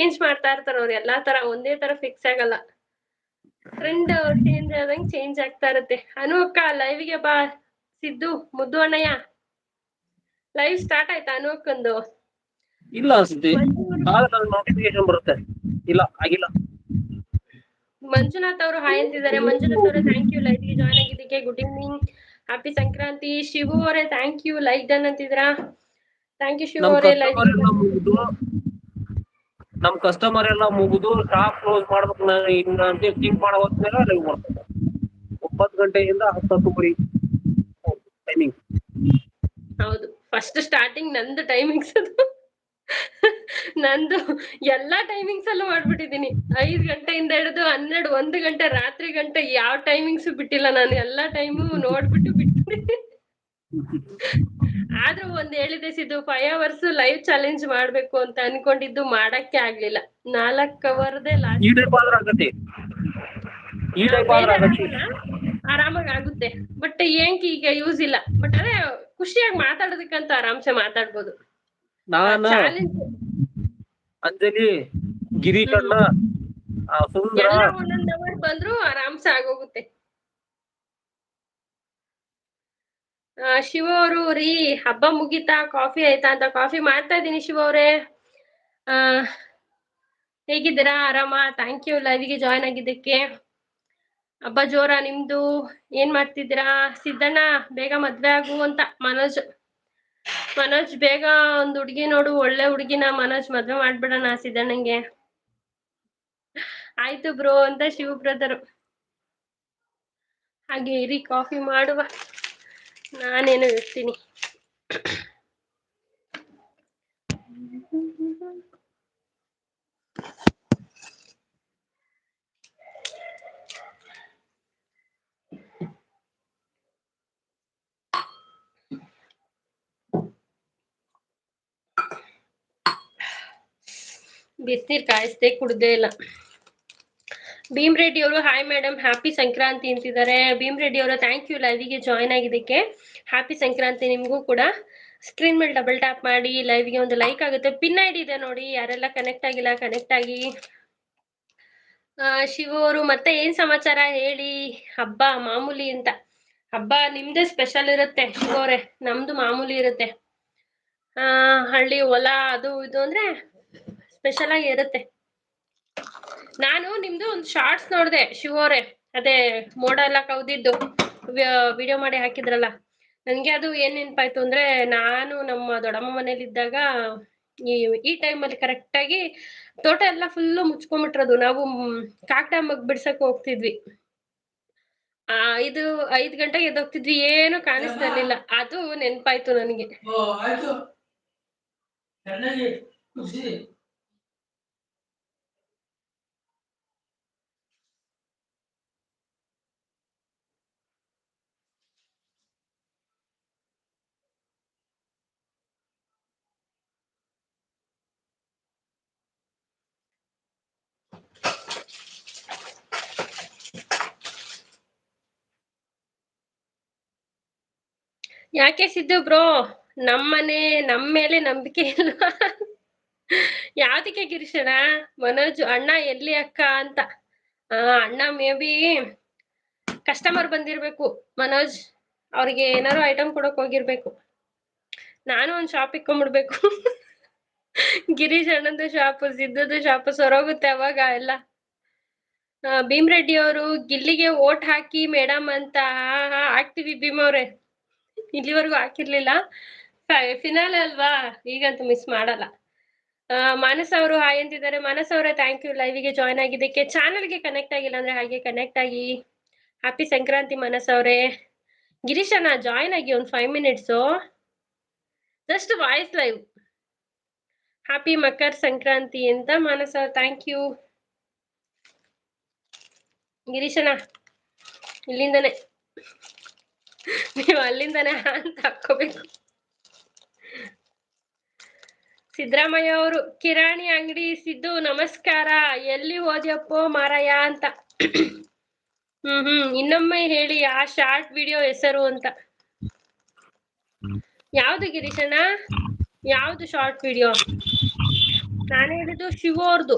Change ಮಾಡ್ತಾ ಇರ್ತಾರ ಅವ್ರು ಎಲ್ಲಾ ತರ ಒಂದೇ ತರ ಫಿಕ್ಸ್ ಆಗಲ್ಲ. ಟ್ರೆಂಡ್ ಚೇಂಜ್ ಆದಂಗ್ ಚೇಂಜ್ ಆಗ್ತಾ ಇರುತ್ತೆ. ಅನು ಅಕ್ಕ live ಗೆ ಬಾ. ಸಿದ್ದು ಮುದ್ದು ಅಣ್ಣಯ್ಯ. ಲೈವ್ ಸ್ಟಾರ್ಟ್ ಆಯ್ತಾ ಅನು ಅಕ್ಕಂದು? ಇಲ್ಲ ಅನ್ಸುತ್ತೆ ನೋಟಿಫಿಕೇಶನ್ ಬರುತ್ತೆ. ಇಲ್ಲ ಆಗಿಲ್ಲ. ಮಂಜುನಾಥ್ ಅವರು ಹಾಯ್ ಅಂತಿದ್ದಾರೆ. ಮಂಜುನಾಥ್ ಅವರೇ ಥ್ಯಾಂಕ್ ಯು ಲೈವ್ಗೆ ಜಾಯ್ನ್ ಆಗಿದ್ದಕ್ಕೆ good evening happy Sankranti Shivu ಅವರೇ ಥ್ಯಾಂಕ್ ಯು ಲೈಕ್ ಡನ್ ಅಂತಿದ್ರಾ ಥ್ಯಾಂಕ್ ಯು ಶಿವು ಅವರೇ. ಮುಗಿದು. ನಮ್ ಕಸ್ಟಮರ್ ಎಲ್ಲ ಮುಗಿದು ಶಾಪ್ ಕ್ಲೋಸ್ ಮಾಡ್ಬೇಕು ನಾನು ಇನ್ನ ಅಂತ ಥಿಂಕ್ ಮಾಡೋ ಲೈವ್ ಮಾಡ್ತಾರೆ. ಒಂಬತ್ತು ಗಂಟೆಯಿಂದ ಹತ್ತು ಹತ್ತುವರೆ ಟೈಮಿಂಗ್ ಹೌದು. ಫಸ್ಟ್ ಸ್ಟಾರ್ಟಿಂಗ್ ನಂದು ಟೈಮಿಂಗ್ಸ್ ಅದು. ನಂದು ಎಲ್ಲಾ ಟೈಮಿಂಗ್ಸ್ ಅಲ್ಲೂ ಮಾಡ್ಬಿಟ್ಟಿದೀನಿ ಐದ್ ಗಂಟೆಯಿಂದ ಹಿಡಿದು ಹನ್ನೆರಡು, ಒಂದು ಗಂಟೆ, ರಾತ್ರಿ ಗಂಟೆ ಯಾವ ಟೈಮಿಂಗ್ಸ್ ಬಿಟ್ಟಿಲ್ಲ ನಾನು. ಎಲ್ಲಾ ಟೈಮು ನೋಡ್ಬಿಟ್ಟು ಬಿಟ್ಟಿದ್ದೀನಿ. ಆದ್ರೂ ಒಂದ್ ಹೇಳಿದೆ Siddu five hours live challenge ಮಾಡ್ಬೇಕು ಅಂತ ಅನ್ಕೊಂಡಿದ್ದು ಮಾಡಕ್ಕೆ ಆಗ್ಲಿಲ್ಲ. ನಾಲ್ಕ್ ಅವರ್ದೇ ಆರಾಮಾಗಿ ಆಗುತ್ತೆ. ಬಟ್ ಏನ್ಕಿ ಈಗ ಯೂಸ್ ಇಲ್ಲ. ಬಟ್ ಅದೇ ಖುಷಿಯಾಗಿ ಮಾತಾಡೋದಕ್ಕಂತ ಆರಾಮ್ಸೆ ಮಾತಾಡ್ಬೋದು. ಅಂಜಲಿ ಗಿರಿ ಅವರ್ ಬಂದ್ರು ಆರಾಮ್ಸೆ ಆಗೋಗುತ್ತೆ ಆ, ಶಿವ ಅವರು, ರೀ, ಹಬ್ಬ ಮುಗೀತಾ, ಕಾಫಿ ಆಯ್ತಾ ಅಂತ ಕಾಫಿ ಮಾಡ್ತಾ ಇದ್ದೀನಿ ಶಿವ ಅವರೇ. ಆ, ಹೇಗಿದ್ದೀರಾ? ಆರಾಮ? ಥ್ಯಾಂಕ್ ಯು ಲೈವ್ಗೆ ಜಾಯ್ನ್ ಆಗಿದ್ದಕ್ಕೆ. ಹಬ್ಬ ಜೋರ, ನಿಮ್ದು? ಏನ್ ಮಾಡ್ತಿದ್ದೀರಾ? ಸಿದ್ದಣ್ಣ, ಬೇಗ ಮದ್ವೆ ಆಗು ಅಂತ. ಮನೋಜ್ ಮನೋಜ್, ಬೇಗ ಒಂದ್ ಹುಡ್ಗಿ ನೋಡು. ಒಳ್ಳೆ ಹುಡ್ಗಿನ ಮನೋಜ್ ಮದ್ವೆ ಮಾಡ್ಬಿಡೋಣ ಸಿದ್ದಣ್ಣಂಗೆ. ಆಯ್ತು ಬ್ರೋ ಅಂತ ಶಿವ ಬ್ರದರ್ ಹಾಗೆ ಇರಿ, ಕಾಫಿ ಮಾಡುವ. ನಾನೇನು ಇರ್ತೀನಿ ಬಿಸಿನೀರ್ ಕಾಯಿಸ್ದೆ ಕುಡ್ದೇ ಇಲ್ಲ ಭೀಮ್ ರೆಡ್ಡಿ ಅವರು ಹಾಯ್ ಮೇಡಮ್ ಹ್ಯಾಪಿ ಸಂಕ್ರಾಂತಿ ಅಂತಿದ್ದಾರೆ. ಭೀಮ್ ರೆಡ್ಡಿ ಅವರು ಥ್ಯಾಂಕ್ ಯು ಲೈವಿಗೆ ಜಾಯ್ನ್ ಆಗಿದ್ದಕ್ಕೆ ಹ್ಯಾಪಿ ಸಂಕ್ರಾಂತಿ ನಿಮಗೂ ಕೂಡ. ಸ್ಕ್ರೀನ್ ಮೇಲೆ ಡಬಲ್ ಟ್ಯಾಪ್ ಮಾಡಿ ಲೈವ್ಗೆ ಒಂದು ಲೈಕ್ ಆಗುತ್ತೆ. ಪಿನ್ ಐ ಡಿ ಇದೆ ನೋಡಿ, ಯಾರೆಲ್ಲ ಕನೆಕ್ಟ್ ಆಗಿಲ್ಲ ಕನೆಕ್ಟ್ ಆಗಿ. ಶಿವು ಅವರು, ಮತ್ತೆ ಏನ್ ಸಮಾಚಾರ? ಹೇಳಿ. ಹಬ್ಬ ಮಾಮೂಲಿ ಅಂತ. ಹಬ್ಬ ನಿಮ್ದೇ ಸ್ಪೆಷಲ್ ಇರುತ್ತೆ, ಶಿವು ಅವರೇ. ನಮ್ದು ಮಾಮೂಲಿ ಇರುತ್ತೆ. ಆ, ಹಳ್ಳಿ ಹೊಲ, ಅದು, ಇದು ಅಂದ್ರೆ ಸ್ಪೆಷಲ್ ಆಗಿ ಇರುತ್ತೆ. ನಾನು ನಿಮ್ದು ಒಂದು ಶಾರ್ಟ್ಸ್ ನೋಡ್ದೆ ಶಿವೋರೆ ಅದೇ ಮೋಡ ಎಲ್ಲ ಕವ್ದಿದ್ದು. ವಿಡಿಯೋ ಮಾಡಿ ಹಾಕಿದ್ರಲ್ಲ. ನನ್ಗೆ ಅದು ಏನ್ ನೆನ್ಪಾಯ್ತು ಅಂದ್ರೆ, ನಾನು ನಮ್ಮ ದೊಡ್ಡಮ್ಮ ಮನೇಲಿ ಇದ್ದಾಗ ಈ ಈ ಅಲ್ಲಿ ಕರೆಕ್ಟ್ ಆಗಿ ತೋಟ ಎಲ್ಲ ಫುಲ್ಲು ಮುಚ್ಕೊಂಡ್ಬಿಟ್ರದು ನಾವು ಕಾಕ್ ಮಗ್ ಬಿಡ್ಸಕ್ ಹೋಗ್ತಿದ್ವಿ. ಆ, ಇದು ಐದ್ ಗಂಟೆಗೆ ಎದ್ದೋಗ್ತಿದ್ವಿ. ಏನು ಕಾಣಿಸ್ತಾ ಇರ್ಲಿಲ್ಲ. ಅದು ನೆನ್ಪಾಯ್ತು ನನಗೆ. ಯಾಕೆ ಸಿದ್ದು ಬ್ರೋ? ನಮ್ಮನೆ ನಮ್ಮ ಮೇಲೆ ನಂಬಿಕೆ ಇಲ್ಲ. ಯಾವ್ದಕ್ಕೆ ಗಿರೀಶಣ್ಣ? ಮನೋಜ್, ಅಣ್ಣ ಎಲ್ಲಿ ಅಕ್ಕ ಅಂತ? ಆ, ಅಣ್ಣ ಮೇ ಬಿ ಕಸ್ಟಮರ್ ಬಂದಿರ್ಬೇಕು. ಮನೋಜ್, ಅವ್ರಿಗೆ ಏನಾರು ಐಟಮ್ ಕೊಡಕ್ ಹೋಗಿರ್ಬೇಕು. ನಾನು ಒಂದ್ ಶಾಪ್ ಇಕ್ಕೊಂಡ್ಬಿಡ್ಬೇಕು ಗಿರೀಶ್ ಅಣ್ಣಂದು ಶಾಪ್ ಸಿದ್ಧದ ಶಾಪ್ ಸೊರೋಗುತ್ತೆ ಅವಾಗ ಎಲ್ಲ. ಭೀಮ್ ರೆಡ್ಡಿ ಅವರು, ಗಿಲ್ಲಿಗೆ ಓಟ್ ಹಾಕಿ ಮೇಡಮ್ ಅಂತ. ಹಾಕ್ತಿವಿ ಭೀಮ್ ಅವ್ರೆ. ಇಲ್ಲಿವರೆಗೂ ಹಾಕಿರ್ಲಿಲ್ಲ. ಫಿನಾಲ್ ಅಲ್ವಾ? ಈಗಂತೂ ಮಿಸ್ ಮಾಡಲ್ಲ. ಮಾನಸ್ ಅವರು ಹಾಯ್ ಅಂತಿದ್ದಾರೆ. ಮಾನಸ್ ಅವರೇ ಥ್ಯಾಂಕ್ ಯು ಲೈವ್ಗೆ ಜಾಯ್ನ್ ಆಗಿದ್ದಕ್ಕೆ ಚಾನಲ್ಗೆ ಕನೆಕ್ಟ್ ಆಗಿಲ್ಲ ಅಂದ್ರೆ ಹಾಗೆ ಕನೆಕ್ಟ್ ಆಗಿ. ಹ್ಯಾಪಿ ಸಂಕ್ರಾಂತಿ ಮಾನಸ ಅವರೇ. ಗಿರೀಶಣ್ಣ ಜಾಯ್ನ್ ಆಗಿ ಒಂದು five minutes just voice live happy Makar Sankranti ಅಂತ ಮಾನಸ ಥ್ಯಾಂಕ್ ಯು ಗಿರೀಶನ ಇಲ್ಲಿಂದನೇ. ನೀವು ಅಲ್ಲಿಂದನೇ ಅಂತ ಹಾಕೋಬೇಕು. ಸಿದ್ದರಾಮಯ್ಯ ಅವರು, ಕಿರಾಣಿ ಅಂಗಡಿ ಸಿದ್ದು, ನಮಸ್ಕಾರ, ಎಲ್ಲಿ ಹೋದ್ಯಪ್ಪೋ ಮಾರಾಯ ಅಂತ. ಹ್ಮ್ ಹ್ಮ್, ಇನ್ನೊಮ್ಮೆ ಹೇಳಿ ಆ ಶಾರ್ಟ್ ವಿಡಿಯೋ ಹೆಸರು ಅಂತ. ಯಾವ್ದು ಗಿರೀಶಣ್ಣ? ಯಾವ್ದು ಶಾರ್ಟ್ ವಿಡಿಯೋ? ನಾನು ಹೇಳಿದ್ದು ಶಿವ ಅವ್ರದ್ದು